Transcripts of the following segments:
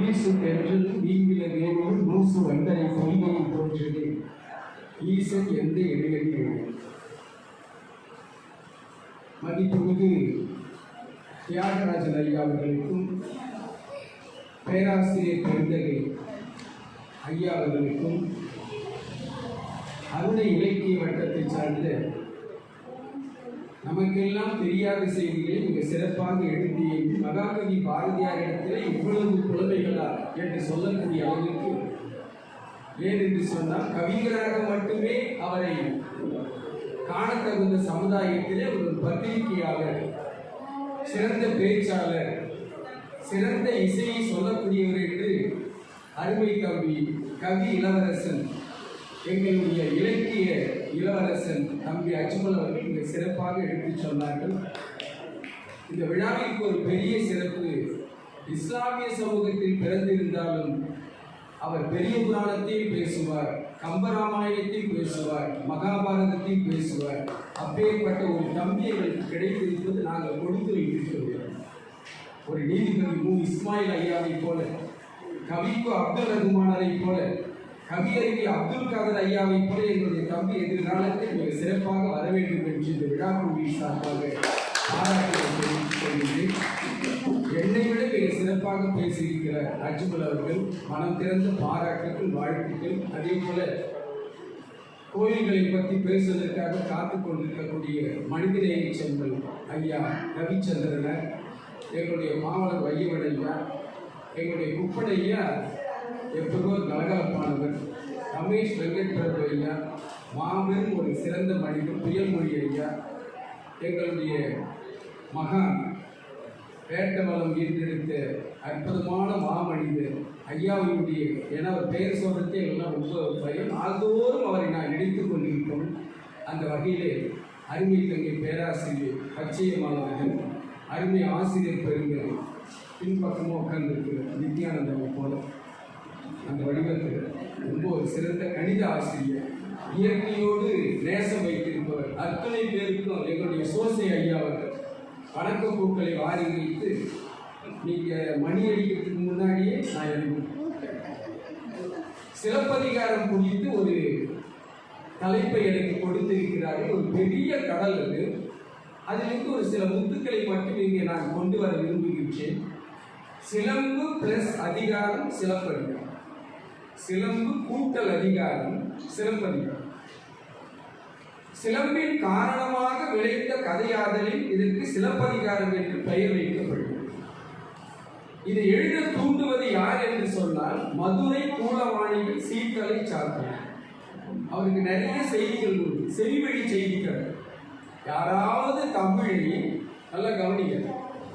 வீசு தென்றல் நீங்கில வேணும் நூசு வந்தனை பொய்மையை போன்றது ஈசன் எந்த இடைவெளி மதிப்புமிகு தியாகராஜன் ஐயா அவர்களுக்கும் பேராசிரியர் பெருந்தகை ஐயா அவர்களுக்கும் அருணை இலக்கிய வட்டத்தை சார்ந்த நமக்கெல்லாம் தெரியாத செய்திகளை மிக சிறப்பாக எழுதிய மகாகவி பாரதியாரிடத்தில் இவ்வளவு குழந்தைகளா என்று சொல்லக்கூடிய அளவிற்கு ஏன் என்று சொன்னால் கவிஞராக மட்டுமே அவரை காணத்தகுந்த சமுதாயத்திலே ஒரு பத்திரிகையாளர் சிறந்த பேச்சாளர் சிறந்த இசையை சொல்லக்கூடியவர் என்று அருமை கவி கவி இளவரசன் எங்களுடைய இலக்கிய இளவரசன் தம்பி அஜ்மல் அவர்கள் மிக சிறப்பாக எடுத்துச் சொன்னார்கள். இந்த விழாவிற்கு ஒரு பெரிய சிறப்பு. இஸ்லாமிய சமூகத்தில் பிறந்திருந்தாலும் அவர் பெரிய புராணத்தையும் பேசுவார் கம்பராமாயணத்தையும் பேசுவார் மகாபாரதத்தையும் பேசுவார். அப்பேற்பட்ட ஒரு தம்பி எங்களுக்கு கிடைத்திருப்பது நாங்கள் கொடுத்து வைத்திருக்கிறோம். ஒரு நீதிபதி மு. இஸ்மாயில் ஐயாவை போல கவிக்கு அப்துல் ரகுமானரை போல கவியறிவி அப்துல் காதர் ஐயாவை போல எங்களுடைய தம்பி எதிர்காலத்தில் மிக சிறப்பாக வர வேண்டும் என்று இந்த விழா குழுவின் சார்பாக என்னை விட மிக சிறப்பாக பேசியிருக்கிற அஜ்மல் அவர்கள் மனம் திறந்த பாராட்டுகள் வாழ்த்துக்கள். அதே போல கோயில்களை பற்றி பேசுவதற்காக காத்து கொண்டிருக்கக்கூடிய மனிதநேய செம்பல் ஐயா ரவிச்சந்திரனர் எங்களுடைய மாவளர் வையவன் ஐயா எங்களுடைய குப்பன் ஐயா எப்போதோ கலகலப்பானவர் ரமேஷ் வெங்கட்பிரபு ஐயா மாபெரும் ஒரு சிறந்த மனிதன் புயல்மொழி ஐயா எங்களுடைய மகான் வேட்டவளம் ஈர்த்தெடுத்த அற்புதமான மாமனிதர் ஐயாவினுடைய ஏன்னா அவர் பெயர் சொல்றதே எல்லாம் ரொம்ப பயம். நாள்தோறும் அவரை நான் நினைத்து கொண்டிருக்கோம் அந்த வகையிலே அருமை தங்கை பேராசிரியர் பச்சையமானவர்கள் அருமை ஆசிரியர் பெருங்கள் பின்பக்கமாக உட்கார்ந்துருக்கிறார் நித்யானந்தம் போல. அந்த வடிவத்தில் ரொம்ப ஒரு சிறந்த கணித ஆசிரியர் இயற்கையோடு நேசம் வைத்திருப்பவர். அத்தனை பேருக்கும் எங்களுடைய சோசை ஐயா அவர்கள் வணக்க பூக்களை வாரி வைத்து நீங்கள் மணி அடிக்கிறதுக்கு முன்னாடியே நான் எழுதுவேன் சிலப்பதிகாரம் குறித்து ஒரு தலைப்பை எனக்கு கொடுத்திருக்கிறார்கள் ஒரு பெரிய கடல் அது. அதிலிருந்து ஒரு சில முத்துக்களை மட்டும் இங்கே நான் கொண்டு வர விரும்புகின்றேன். சிலம்பு பிளஸ் அதிகாரம் சிலப்பதிகாரம். சிலம்பு கூட்டல் அதிகாரம் சிலம்பதிகாரம் சிலம்பின் காரணமாக விளைந்த கதையாதலில் இதற்கு சிலப்பதிகாரம் என்று பெயர் வைக்கப்படுகிறது. இதை எழுத தூண்டுவது யார் என்று சொன்னால் மதுரை கூலவாணிகள் சீர்கலை சாத்தன் அவருக்கு நிறைய செய்திகள் உண்டு. செவிவழி செய்திகள். யாராவது தமிழை நல்லா கவனிங்க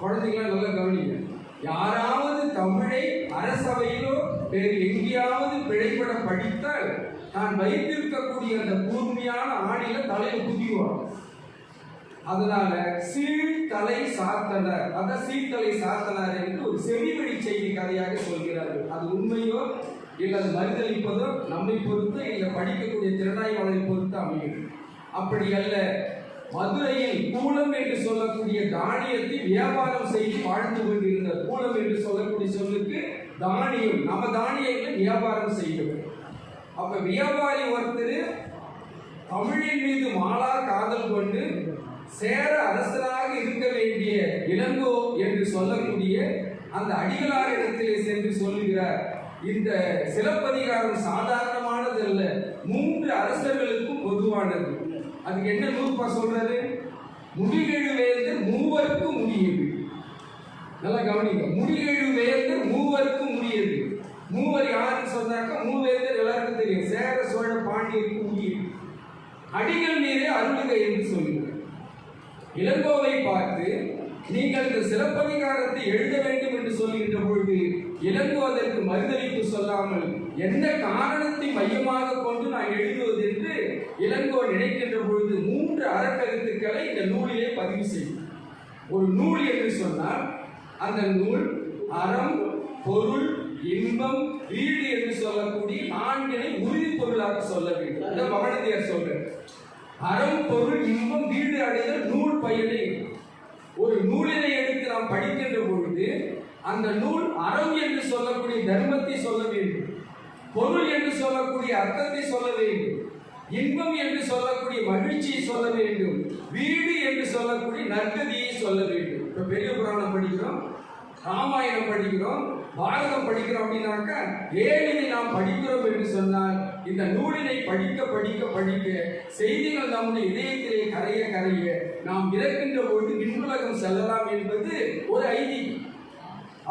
குழந்தைங்களாம் நல்லா கவனிங்க யாராவது தமிழை அரசவையிலோ வேறு எங்கேயாவது பிழைப்பட படித்தால் நான் வைத்திருக்கக்கூடிய அந்த கூர்மையான ஆணில தலையை குதிவார் அதனால சீழ்தலை சாத்தனர். அத சீழ்தலை சாத்தனர் என்று ஒரு செவிவழி செய்தி கதையாக சொல்கிறார்கள். அது உண்மையோ இல்லை அது மறுதளிப்பதோ நம்மை பொறுத்து இல்லை படிக்கக்கூடிய திறனாய்வாளரை பொறுத்து அமையும். அப்படி அல்ல மதுரையில் கூலம் என்று சொல்லக்கூடிய தானியத்தை வியாபாரம் செய்து வாழ்ந்து கொண்டிருந்த கூலம் என்று சொல்லக்கூடிய சொல்லுக்கு தானியம் நம்ம தானியங்களை வியாபாரம் செய்யணும் அப்ப வியாபாரி ஒருத்தர் தமிழின் மீது மாலா காதல் கொண்டு சேர அரசராக இருக்க வேண்டிய இளங்கோ என்று சொல்லக்கூடிய அந்த அடிகளார் இடத்திலே சென்று சொல்லுகிறார். இந்த சிலப்பதிகாரம் சாதாரணமானது அல்ல மூன்று அரசர்களுக்கும் பொதுவானது. அதுக்கு என்ன நூற்பா சொல்றது? முடிகெழு வேந்தர் மூவருக்கும் முடியது. நல்லா கவனிங்க. முடியேழு வேந்தர் மூவருக்கும் முடியது மூவர் யாருன்னு சொன்னாக்கா மூவேந்தர் எல்லாருக்கும் தெரியும். சேர சோழ பாண்டியருக்கு முடியுது அடிகள் மீது அருளுக என்று சொல்லுங்கள். இளங்கோவை பார்த்து நீங்கள் இந்த சிலப்பதிகாரத்தை எழுத வேண்டும் என்று சொல்லுகின்ற பொழுது இளங்கோ அதற்கு மறுதளிப்பு சொல்லாமல் எந்த காரணத்தை மையமாக கொண்டு நான் எழுதுவது? என்று இளங்கோ நினைக்கின்ற பொழுது மூன்று அறக்கருத்துக்களை இந்த நூலிலே பதிவு செய்யும். ஒரு நூல் என்று சொன்னால் அந்த நூல் அறம் பொருள் இன்பம் வீடு என்று சொல்லக்கூடிய நான்கினை உறுதி பொருளாக சொல்ல வேண்டும். இந்த சொல்றேன் அறம் பொருள் இன்பம் வீடு அடைதல் நூல் பயனை. ஒரு நூலினை எடுத்து நாம் படிக்கின்ற பொழுது அந்த நூல் அறம் என்று சொல்லக்கூடிய தர்மத்தை சொல்ல வேண்டும். பொருள் என்று சொல்லக்கூடிய அர்த்தத்தை சொல்ல வேண்டும். இன்பம் என்று சொல்லக்கூடிய மகிழ்ச்சியை சொல்ல வேண்டும். வீடு என்று சொல்லக்கூடிய நற்கதியை சொல்ல வேண்டும். இப்போ பெரிய புராணம் படிக்கிறோம் ராமாயணம் படிக்கிறோம் பாரதம் படிக்கிறோம் அப்படின்னாக்கா ஏழினை நாம் படிக்கிறோம் என்று சொன்னால் இந்த நூலினை படிக்க படிக்க படிக்க செய்திகள் நம்முடைய இதயத்திலே கரைய கரைய நாம் இறக்கின்ற பொழுது விண்ணுலகம் செல்லலாம் என்பது ஒரு ஐதீகம்.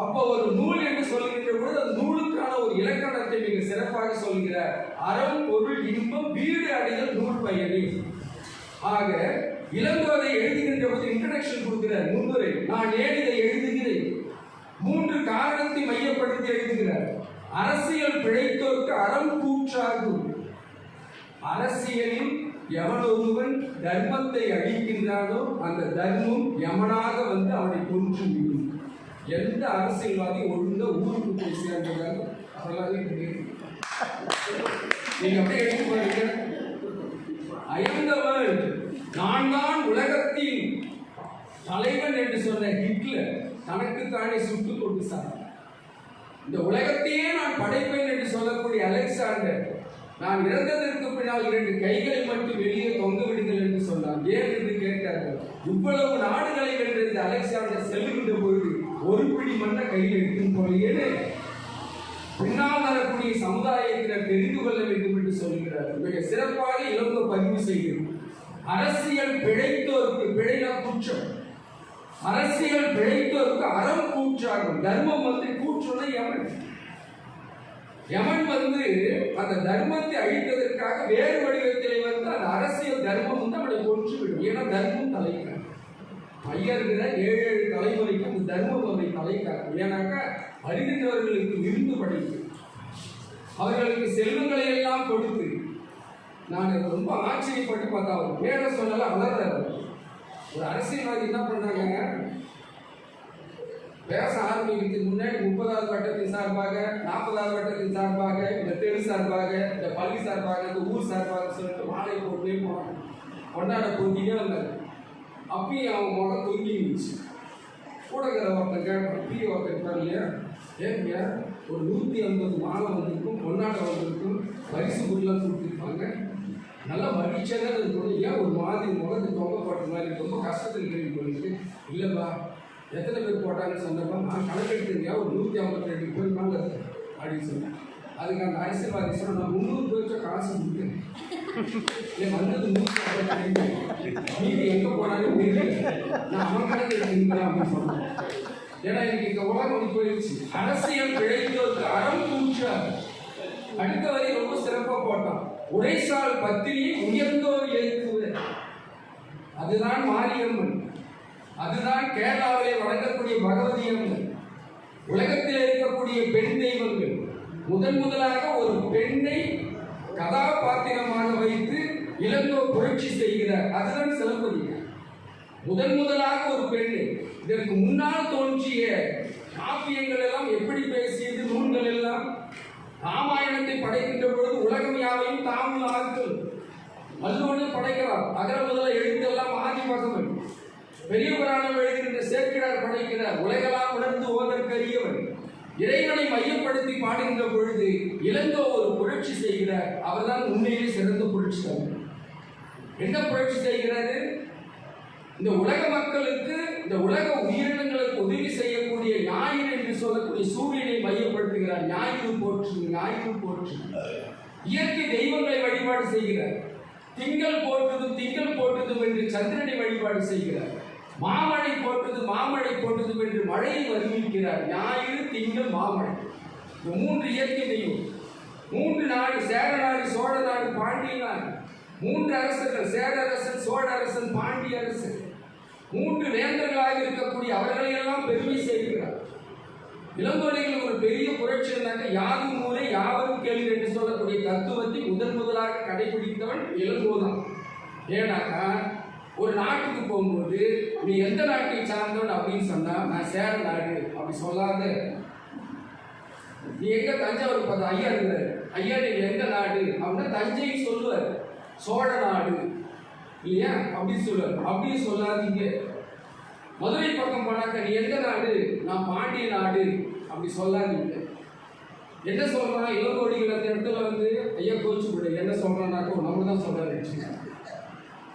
அப்போ ஒரு நூல் என்று சொல்கின்ற பொழுது அந்த நூலுக்கான ஒரு இலக்கணத்தை மிக சிறப்பாக சொல்கிறார் அறம் பொருள் இன்பம் வீடு அடைதல் நூல் பயணி ஆக இளங்கோதை எழுதுகின்ற போது இன்ட்ரடக்ஷன் கொடுக்கிறார். முன்னுரை நான் ஏன் இதை எழுதுகிறேன்? மூன்று காரணத்தை மையப்படுத்தி எழுதுகிறார். அரசியல் பிழைத்தோர்க்கு அறம் கூற்றாகும் அரசியலில் எவனொருவன் தர்மத்தை அழிக்கின்றானோ அந்த தர்மம் எமனாக வந்து அவனை கொன்று விடும் எந்த அரசியல்வாதி ஒழுங்கா ஊருக்கு போய் சேர்ந்தாலும் அதெல்லாம் நீங்க அப்படியே எடுத்து பாருங்க. அயர்ந்தவள் நான் தான் உலகத்தின் தலைவன் என்று சொன்ன ஹிட்லர் தனக்குத்தானே சுட்டு கொண்டு சார் இந்த உலகத்தையே நான் படைப்பேன் என்று சொல்லக்கூடிய அலெக்சாண்டர் நான் இறந்ததற்கு பின்னால் இரண்டு கைகளை மட்டும் வெளியே தொங்க விடுங்கள் என்று சொன்னார். ஏன் என்று கேட்டார்கள். இவ்வளவு நாடுகளை வென்று இந்த அலெக்சாண்டர் செல்லுகின்ற பொழுது ஒரு பிடி மண்ணை கையில் எடுக்கும் போலேயே பின்னால் வரக்கூடிய சமுதாயத்தினர் தெரிந்து கொள்ள வேண்டும் என்று சொல்கிறார் மிக சிறப்பாக இளங்கோ பதிவு செய்கிறோம் அரசியல் பிழைத்தோருக்கு பிழைனா குற்றம் அரசியல் பிழைத்தோருக்கு அறம் கூற்றாகும். தர்மம் வந்து கூற்றம்னா யமன். யமன் வந்து அந்த தர்மத்தை அழித்ததற்காக வேறு வடிவத்திலே வந்து அந்த அரசியல் தர்மம் வந்து அவளை கொன்றுவிடும். ஏன்னா தர்மம் தலைக்கிறார் பையர்கிற ஏழு ஏழு தலைமுறைக்கு அந்த தர்மம் அவரை தலைக்காது ஏன்னாக்கா வருகின்றவர்களுக்கு விருந்து படைத்து அவர்களுக்கு செல்வங்களை எல்லாம் கொடுத்து நான் ரொம்ப ஆச்சரியப்பட்டு பார்த்தா அவர் பேரை சொல்லல வளர்றாரு ஒரு அரசியல்வாதி என்ன பண்ணாங்க பேச ஆரம்பிக்கிறதுக்கு முன்னாடி முப்பதாவது வட்டத்தின் சார்பாக நாற்பதாவது வட்டத்தின் சார்பாக இந்த தெரு சார்பாக இந்த பள்ளி சார்பாக இந்த ஊர் சார்பாக சொல்லிட்டு மாலை போட்டு போனாங்க. கொண்டாட போட்டியே இல்லை அப்பயும் அவன் முகம் தொங்கி இருந்துச்சு. கூடங்கிற ஒருத்தன் கேட்டான் பி. ஒருத்தன் இருப்பார் இல்லையா? ஏங்க ஒரு நூற்றி ஐம்பது மாலை வந்திருக்கும் கொண்டாட வந்திருக்கும் பரிசு பொருளாக கொடுத்துருப்பாங்க. நல்லா மகிழ்ச்சியாக தான் இருக்கணும் ஏன் ஒரு மாதிரி முகத்து தொங்கப்பட்ட மாதிரி ரொம்ப கஷ்டத்தில் கேள்வி பண்ணிட்டு இல்லைப்பா எத்தனை பேர் போட்டாங்கன்னு சொன்னப்பா நான் கணக்கெடுத்துருக்கேன். ஒரு நூற்றி ஐம்பத்தி ரெண்டு பேர் மேலே அப்படின்னு சொன்னேன். அதுக்கு அந்த அரசியல்வாதி சொன்ன நான் முந்நூறு பேருக்கு காசு கொடுத்தேன். என் வந்தது நூற்றி ஐம்பத்தி ரெண்டு மீதி எங்கே போனாலும் தெரியல. நான் அவன் கணக்கு எடுத்துக்கிறேன் அப்படின்னு சொன்னேன் ஏன்னா எனக்கு இந்த உலகம் போயிடுச்சு. அரசியல் பிழைத்தோருக்கு அறம் கூற்றார். அடுத்த வரை ரொம்ப சிறப்பாக போட்டான். உரைசால் பத்திரியை உயர்ந்தோர் எழுப்புவது அதுதான் மாரியம்மன். அதுதான் கேரளாவிலே வணங்கக்கூடிய பகவதி அம்மன். உலகத்தில் இருக்கக்கூடிய பெண் தெய்வங்கள். முதன் முதலாக ஒரு பெண்ணை கதாபாத்திரமாக வைத்து இளங்கோ புரட்சி செய்கிறார். அதுதான் சிலப்பதி முதன் முதலாக ஒரு பெண்ணு. இதற்கு முன்னால் தோன்றிய காப்பியங்கள் எல்லாம் எப்படி பேசியது? நூல்கள் எல்லாம் ராமாயணத்தை படைக்கின்ற பொழுது உலகம் யாவையும் தாமும் ஆகட்டும். வல்லோடு படைக்கலாம் அகர முதல எழுத்தெல்லாம் ஆதி பகவன். பெரிய புராணம் எழுதுகின்ற சேர்க்கிறார் படைக்கிறார். உலகெல்லாம் உணர்ந்து ஓதற்கரியவன். இறைவனை மையப்படுத்தி பாடுகின்ற பொழுது இளங்கோ ஒரு புரட்சி செய்கிறார். அவர்தான் உண்மையிலே சிறந்த புரட்சியாளர் என்ன புரட்சி செய்கிறாரு? இந்த உலக மக்களுக்கு இந்த உலக உயிரினங்களுக்கு உதவி செய்யக்கூடிய ஞாயிறு என்று சொல்லக்கூடிய சூரியனை மையப்படுத்துகிறார். ஞாயிறு போற்று ஞாயிறு போற்று. இயற்கை தெய்வங்களை வழிபாடு செய்கிறார். திங்கள் போற்றுதும் திங்கள் போற்றுதும் என்று சந்திரனை வழிபாடு செய்கிறார். மாமழை போட்டது மாமழை போட்டதும் என்று மழையை வருவிக்கிறார். ஞாயிறு திங்கள் மாமழை. இந்த மூன்று இயற்கை தெய்வம். மூன்று நாடு சேர நாடு சோழ நாடு பாண்டிய நாடு. மூன்று அரசர்கள் சேர அரசன் சோழ அரசன் பாண்டிய அரசன். மூன்று வேந்தர்களாக இருக்கக்கூடிய அவர்களை எல்லாம் பெருமை சேர்க்கிறார். இளங்கோடிகள் ஒரு பெரிய புரட்சி இருந்தாங்க யாரும் மூலை யாவரும் கேள்வி என்று சொல்லக்கூடிய தத்துவத்தை முதன் முதலாக கடைபிடித்தவன் இளங்கோதான். ஏன்னாக்கா ஒரு நாட்டுக்கு போகும்போது நீ எந்த நாட்டை சார்ந்தவன்? அப்படின்னு சொன்னா நான் சேர நாடு. அப்படி சொல்லாத. நீ எங்க தஞ்சாவூர் பார்த்தா ஐயா இருந்தாரு ஐயா நீங்க எந்த நாடு? அப்படின்னா தஞ்சை சொல்லுவார். சோழ நாடு. இல்லையா? அப்படி சொல்ல அப்படி சொல்லாதீங்க. மதுரை பக்கம் போனாக்க நீ எந்த நாடு? நான் பாண்டிய நாடு. அப்படி சொல்லாதீங்க. என்ன சொல்றான்? இளங்கோடிகள் அந்த இடத்துல வந்து ஐயா கோச்சு விடு என்ன சொல்றான்னாக்கோ நம்ம தான் சொல்றாரு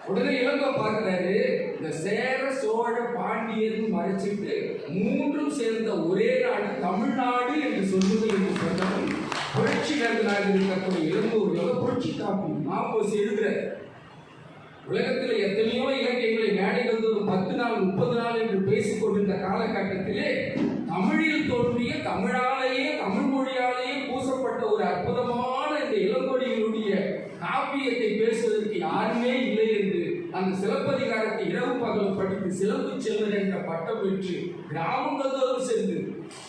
உடனே இளங்கோ பார்க்கிறாரு இந்த சேர சோழ பாண்டியர்னு மறைச்சிட்டு மூன்றும் சேர்ந்த ஒரே நாடு தமிழ்நாடு என்று சொல்லுவது என்று சொன்னவன் புரட்சி நாடு இருக்கக்கூடிய இளங்கோர் புரட்சி காப்பி மாப்போசி எழுதுற உலகத்தில் எத்தனையோ இலக்கியங்களை மேடைகள் ஒரு பத்து நாள் முப்பது நாள் என்று பேசிக் கொண்டிருந்த காலகட்டத்திலே தமிழில் தோன்றிய தமிழாலேயே தமிழ் மொழியாலேயே பூசப்பட்ட ஒரு அற்புதமான இந்த இளங்கொடிகளுடைய காப்பியத்தை பேசுவதற்கு யாருமே இல்லை என்று அந்த சிலப்பதிகாரத்தை இரவு பகல் படித்து சிலம்பு செல்வர் என்ற பட்டம் பெற்று கிராமங்கள் தோறும் சென்று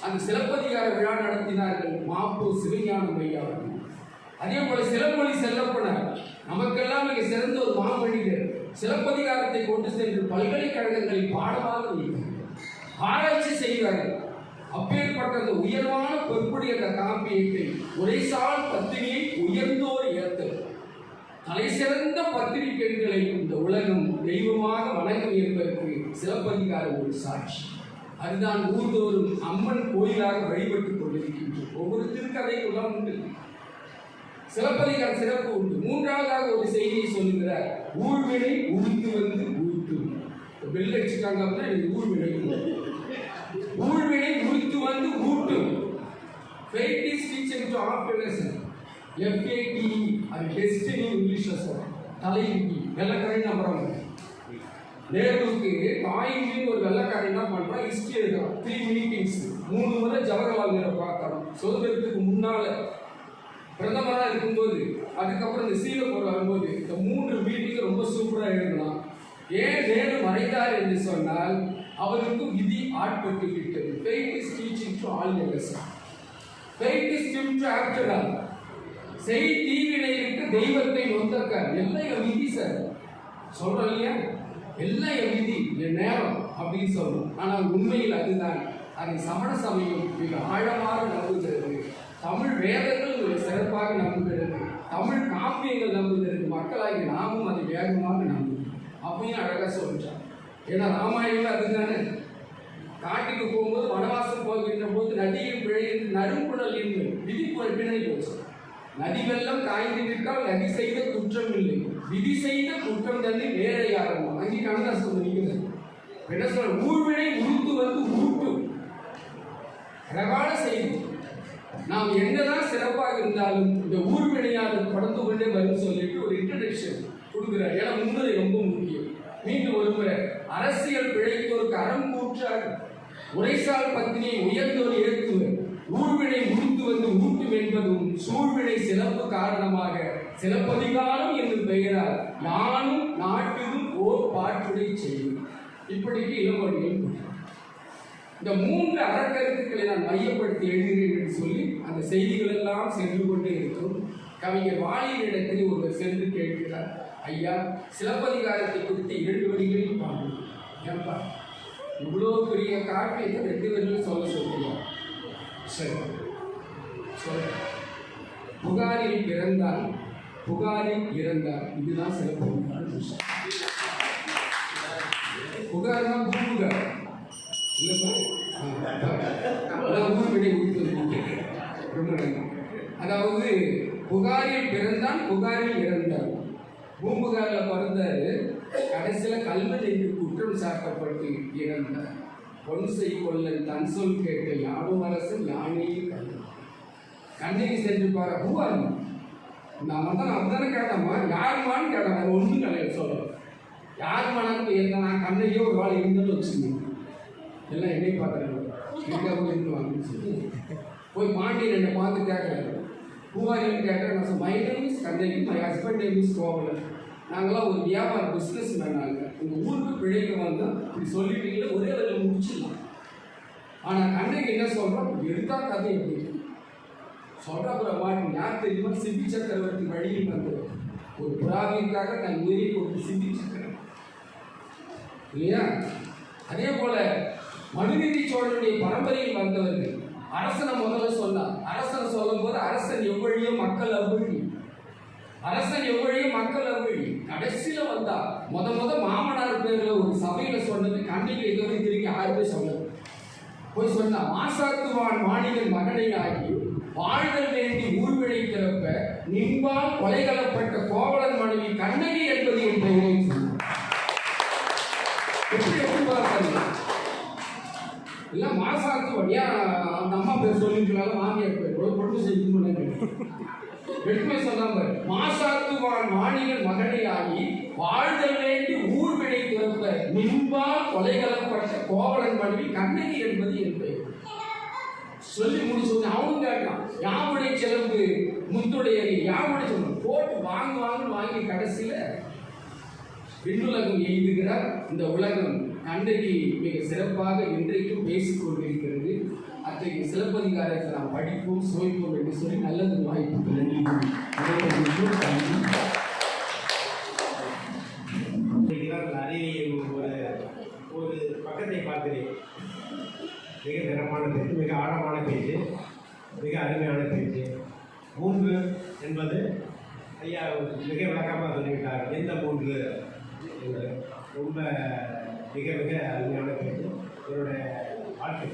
அந்த சிலப்பதிகார விழா நடத்தினார்கள் மாப்போ சிவஞானம் ஐயா அவர்கள். அதே போல சிலமொழி செல்லப்பனார். நமக்கெல்லாம் மிக சிறந்த ஒரு மாமனிதர் சிலப்பதிகாரத்தை கொண்டு சென்று பல்கலைக்கழகங்களில் பாடமாக வைத்தார். ஆராய்ச்சி செய்கிறார்கள் அப்பேற்பட்ட அந்த உயர்வான பொறுப்புடைய அந்த காப்பியத்தை உரைசால் பத்திரிகை உயர்ந்தோர் ஏத்தல் தலை சிறந்த பத்திரிகை பெண்களை இந்த உலகம் தெய்வமாக வணங்கும் என்பதற்கு சிலப்பதிகார ஒரு சாட்சி. அதுதான் ஊர்தோறும் அம்மன் கோயிலாக வழிபட்டுக் கொண்டிருக்கின்றோம் ஒவ்வொரு திருக்கதைக்குள்ளாம் உண்டு. சிலப்பதிகார சிறப்பு உண்டு. மூன்றாவதாக ஒரு செய்தியை சொல்லுகிறார். ஊழ்வினை உழுத்து வந்து உழுத்து பெல் அடிச்சுட்டாங்க அப்படின்னா எனக்கு ஊழ்வினை. ஊழ்வினை உழுத்து வந்து ஊட்டும். Fate is teacher to afterness F A T அது டெஸ்டினி இங்கிலீஷ்ல சொல்றோம் தலைவிதி வெள்ளக்காரி நம்புறாங்க நேருவுக்கு தாயின்னு ஒரு வெள்ளக்காரி என்ன பண்ணுறோம் ஹிஸ்ட்ரி எழுதுறான் த்ரீ மீட்டிங்ஸ் மூணு முறை ஜவஹர்லால் நேரு பார்க்கணும் சுதந்திரத்துக்கு முன்னால பிரதமராக இருக்கும்போது அதுக்கப்புறம் இந்த சீலப்பூர் வரும்போது இந்த மூன்று மீட்டிங் ரொம்ப சூப்பராக இருக்கலாம். ஏன் வேறு மறைந்தார் என்று சொன்னால் அவருக்கு விதி ஆட்பட்டு விட்டது fate is teaching to all evers fate is team to after செய் தீவினைக்கு தெய்வத்தை நொந்தக்கார் எல்லாம் என் விதி சார் சொல்கிறோம் இல்லையா? எல்லாம் என் விதி என் நேரம் அப்படின்னு சொல்லணும் ஆனால் உண்மையில் அதுதான். அதை சமண சமயம் மிக ஆழமாக நம்புகிறது. தமிழ் வேதங்கள் ஒரு சிறப்பாக நம்புகிறது. தமிழ் காப்பியங்கள் நம்புகிறது. மக்களாகி நாமும் அதை வேகமாக நம்புகிறோம். அப்படின்னு அழகாக சொல்லிட்டான் ஏன்னா ராமாயணம் அதுதானே காட்டுக்கு போகும்போது வனவாசம் போகின்ற போது நதியில் பிழைந்து நறுங்குணல் என்று விதி பிணை போச்சு. நதி வெள்ளம் காய்ந்து நிற்கால் நதி செய்த குற்றம் இல்லை. விதி செய்த குற்றம் தண்ணி வேறையாகும். அங்கே கண்ணதாசன் சொல்லுகிறது என்ன சொல்ற ஊழ்வினை உருத்து வந்து உருட்டு. அழகான செய்தி நாம் என்னதான் சிறப்பாக இருந்தாலும் இந்த ஊர்வினையாளர் கடந்து கொண்டே வரும் சொல்லிட்டு ஒரு இன்ட்ரடக்ஷன் கொடுக்குறார். ஏன்னா முன்னுரை ரொம்ப முக்கியம். மீண்டும் ஒருமுறை அரசியல் பிழைத்தோருக்கு அறம் கூற்றார். உரைசால் பத்தினியை உயர்ந்தோர் ஏற்றுவர் ஊழ்வினை முடித்து வந்து ஊட்டும் என்பதும் சூழ்வினை சிறப்பு காரணமாக சிறப்பதிகாரம் என்னும் பெயரால் நானும் நாட்டிலும் ஓர் பாட்டுடை செய்யும். இப்படிக்கு இளமொழியில் இந்த மூன்று அறக்கருத்துக்களை நான் மையப்படுத்தி எழுதுகிறேன் என்று சொல்லி அந்த செய்திகள் எல்லாம் சென்று கொண்டே இருக்கும். கவிஞர் வாலியினிடத்தில் ஒருவர் சென்று கேட்கிறார் ஐயா சிலப்பதிகாரத்தை குறித்து இரண்டு வரிகளில் பாடுங்கள். ஏன்பா இவ்வளோ பெரிய காப்பியத்தை ரெண்டு வரிகள் சொல்ல சொல்லுவார் சரி சொல்ல புகாரில் பிறந்தால் புகாரில் இறந்தார் இதுதான் சிலப்பதிகார விஷயம் இல்லை பூம்புகார் அதாவது புகாரில் பிறந்தான் புகாரில் இறந்தார் பூம்புகாரில் பிறந்தாரு. கடைசியில் கல்வன் என்று குற்றம் சாட்டப்பட்டு இறந்தார். பொன்சை கொள்ள தன் சொல் கேட்ட யாரும் அரசன் யானையும் கண்ணன் கண்ணகி சென்று பாரு பூவார் நான் தான் தானே கேட்டம்மா யாருமான்னு கேட்டேன் ஒன்றும் கிடையாது சொல்ல யாருமானு என்ன நான் கண்ணையோ ஒரு வாழை இருந்துட்டு வச்சுருந்தேன் எல்லாம் என்னை பார்க்குறேன் எங்கே போய் இருந்துவாங்கன்னு சொல்லி போய் பாண்டியன் என்னை பார்த்து கேட்குறாரு பூவாரின்னு கேட்டேன் நான் சொல் my name is my husband name is Kovalan நாங்களாம் ஒரு வியாபார பிஸ்னஸ் மேன் நாங்கள் உங்கள் ஊருக்கு பிழைக்க வந்தால் இப்படி சொல்லிட்டீங்களே ஒரே வரையில் முடிச்சிடலாம். ஆனால் கண்ணகி என்ன சொல்கிறோம் எடுத்தா கதை எப்படி சொல்கிறா மாட்டி யார் தெரியுமா? சிபி சக்கரவர்த்தி வழியில் வந்து ஒரு புறாவிற்காக தன் உயிரை கொடுத்து சிபி சக்கரவர்த்தி. இல்லையா? அதே போல் மனுநீதி சோழனுடைய பரம்பரையில் வந்தவர்கள். அரசனை முதல்ல சொன்னார் அரசனை சொல்லும் போது அரசன் எவ்வழியோ மக்கள் அவ்வழி. அரசன் எவ்வழியோ மக்கள் அவ்வழி. கடைசியில வந்தா முத முத மாமனார் பேர்ல ஒரு சபையில சொன்னது கண்ணிக்கு எதுவும் திரும்பி யாருமே சொன்னது? போய் சொன்னா மாசாத்துவான் மாநிலன் மகனை ஆகி வாழ்தல் வேண்டி ஊர்விழைக்கிறப்ப திறப்ப நின்பால் கொலைகளப்பட்ட கோவலன் மனைவி கண்ணகி என்பது என் பெயரை சொன்னார் எப்படி எப்படி பார்க்கறது இல்லை மாசாத்து வழியா அந்த அம்மா பேர் சொல்லிருக்கனால மாமியார் பேர். ஒரு பொண்ணு செய்து பண்ண வெட்மை சொல்லாம மாசாத்துவான் மாணிகள் மகனை ஆகி வாழ்தல் வேண்டி ஊர் வினை திறப்ப நின்பா கொலைகலப்பட்ட கோவலன் மனைவி கண்ணகி என்பது என் பெயர். சொல்லி முடிச்சு அவனும் கேட்டான் யாவுடைய செலவு? முத்துடைய யாவுடைய செலவு? போட்டு வாங்க வாங்க வாங்கி கடைசியில விண்ணுலகம் எய்துகிறார் இந்த உலகம். அன்றைக்கு மிக சிறப்பாக இன்றைக்கும் பேசிக் கொண்டிருக்கிறது. அத்தகைய சிலப்பதிகாரத்தை நாம் படிப்போம் சுவைப்போம் என்று சொல்லி நல்லது வாய்ப்பு நன்றி அறிவியல் ஒரு ஒரு பக்கத்தை பார்க்கிறேன். மிக நிறமான பேச்சு மிக ஆழமான பேச்சு மிக அருமையான பேச்சு. மூன்று என்பது ஐயா மிக விளக்கமாக சொல்லிவிட்டார். எந்த மூன்று? ரொம்ப மிக மிக அருமையான பேச்சு. இவருடைய வாழ்க்கை